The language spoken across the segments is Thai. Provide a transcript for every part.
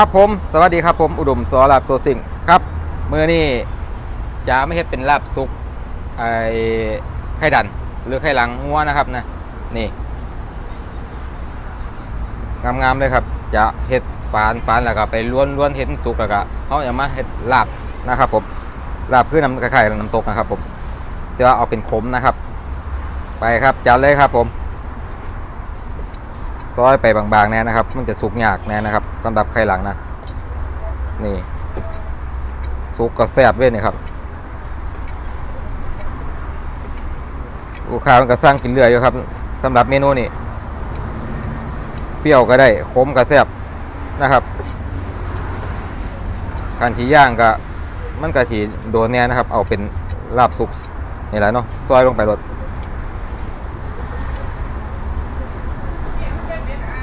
ครับผม สวัสดีครับผมอุดมสอลาบโซซิงครับมือนี่จะไม่เฮ็ดเป็นลาบซุกไอ้ไข่ดัน หรือไข่หลังงัวนะครับนะนี่งามๆเลยครับ จะเฮ็ดฝานฝานแล้วก็ไปล้วนล้วนเฮ็ดสุกแล้วก็เขาจะมาเฮ็ดลาบนะครับผมลาบคือน้ำคล้ายๆน้ำตกนะครับผมจะเอาเป็นขมนะครับ ไปครับจัดเลยครับผม ซอยไปบางๆแน่นะครับ มันจะสุกยากแน่นะครับสำหรับไข่หลังนะ นี่สุกก็แซ่บเว้ยนี่ครับลูกค้ามันก็สร้างกินเรื่อยอยู่ครับสำหรับเมนูนี้เปรี้ยวก็ได้ขมก็แซ่บนะครับการที่ย่างก็มันก็ถีโดนแน่นะครับ เอาเป็นลาบสุกนี่แหละเนาะซอยลงไปรส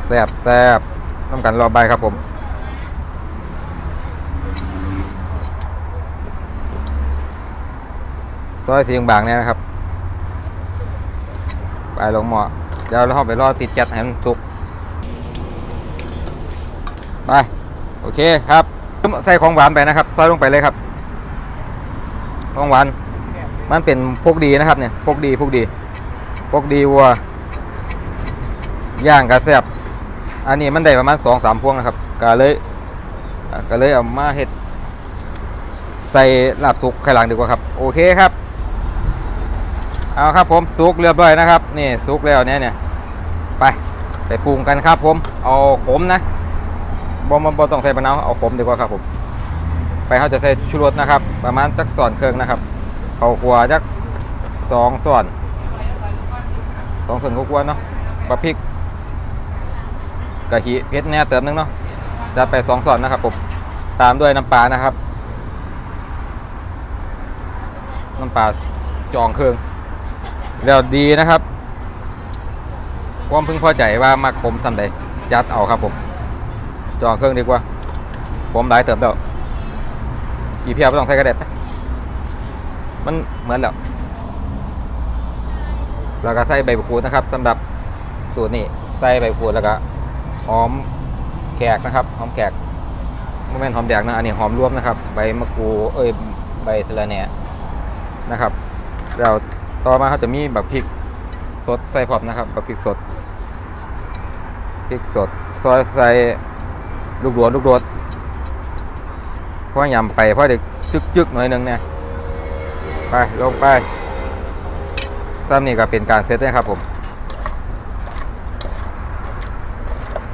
แซบแซบต้องกันรอใบครับผมซอยสีบางเนี่ยนะครับ ไปลงหมอเดี๋ยวเราเข้าไปรอติดแก๊สให้มันสุก ไป โอเคครับ ใส่ของหวานไปนะครับ ซอยลงไปเลยครับ ของหวาน มันเป็นพวกดีนะครับเนี่ยพวกดีพวกดีพวกดีวัว ย่างกระแซบ อันนี้มันได้ประมาณสองสามพวงนะครับก็เลยก็เลยเอามาเห็ดใส่ลาบสุกไข่หลังดีกว่าครับ โอเคครับเอาครับผมสุกเรียบร้อยนะครับนี่สุกแล้วเนี่ยเนี่ยไปไปปรุงกันครับผมเอาขมนะบ่บ่บ่ต้องใส่มะนาวเอาขมดีกว่าครับผม ไปเขาจะใส่ชูรสนะครับ ประมาณจักส่อนเครื่องนะครับเขาขัวจักสองส่วนสองส่วนกวนเนาะปลาพริก กะทิเพชรแน่เติมนึงเนาะจะไปสองส่วนนะครับผมตามด้วยน้ำปลานะครับ น้ำปลาจองเครื่องแล้วดีนะครับ ความพึงพอใจว่ามาคมทำใดจัดเอาครับผม จองเครื่องดีกว่า ผมหลายเติมแล้วกี่เพียบไม่ต้องใส่กระเด็ดมันเหมือนแล้วแล้วก็ใส่ใบมะกรูดนะครับสำหรับสูตรนี้ใส่ใบมะกรูดแล้วก็ หอมแขกนะครับหอมแขกไม่แม่นหอมแดงนะอันนี้หอมรวมนะครับ ใบมะกรูดเอ้ยใบสะระแหน่นะครับแล้วต่อมาเขาจะมีแบบพริกสดใส่พร้อมนะครับแบบพริกสดพริกสดซอยใส่ลูกโดดลูกโดดพราะยำไปพราะเด็กจึกๆหน่อยหนึงเนี่ยไปลงไปซ้ำนี่ก็เป็นการเซตนะครับผม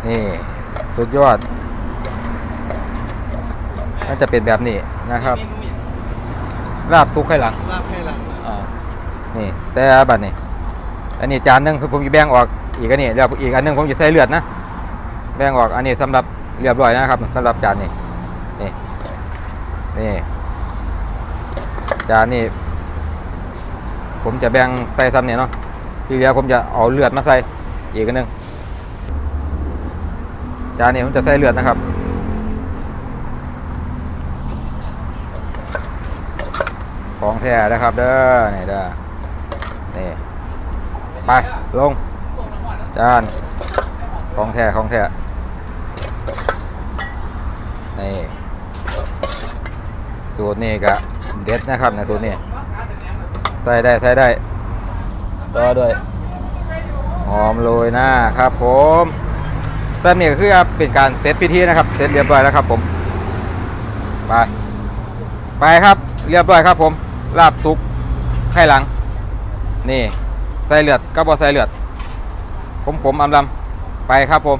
นี่สุดยอดน่าจะเป็นแบบนี้นะครับ ลาบซุกให้หลังลาบให้หลังอ่านี่แต่บัดนี้ อันนี้จานหนึงคือผมจะแบ่งออกอีกอันนี้แล้วอีกอันหนึงผมจะใส่เลือดนะแบ่งออกอันนี้สำหรับเรียบร้อยนะครับสำหรับจานนี้นี่นี่จานนี้ผมจะแบ่งใส่ซ้ำเนี่ยเนาะที่เหลือผมจะเอาเลือดมาใส่อีกอันหนึง จานนี้ผมจะใส่เลือดนะครับของแท้นะครับเด้อนี่เด้อนี่ไปลงจานของแท้ของแท้นี่สูตรนี้ก็เด็ดนะครับในสูตรนี้ใส่ได้ใส่ได้ต่อด้วยหอมโรยหน้าครับผม ตอนนี้คือเป็นการเซตพิธีนะครับ เซตเรียบร้อยแล้วครับ ผม ไป ไปครับ เรียบร้อยครับ ผม ลาบซุปไข่หลัง นี่ ใส่เลือดก็บอใส่เลือด ผมผมอำลำไปครับผม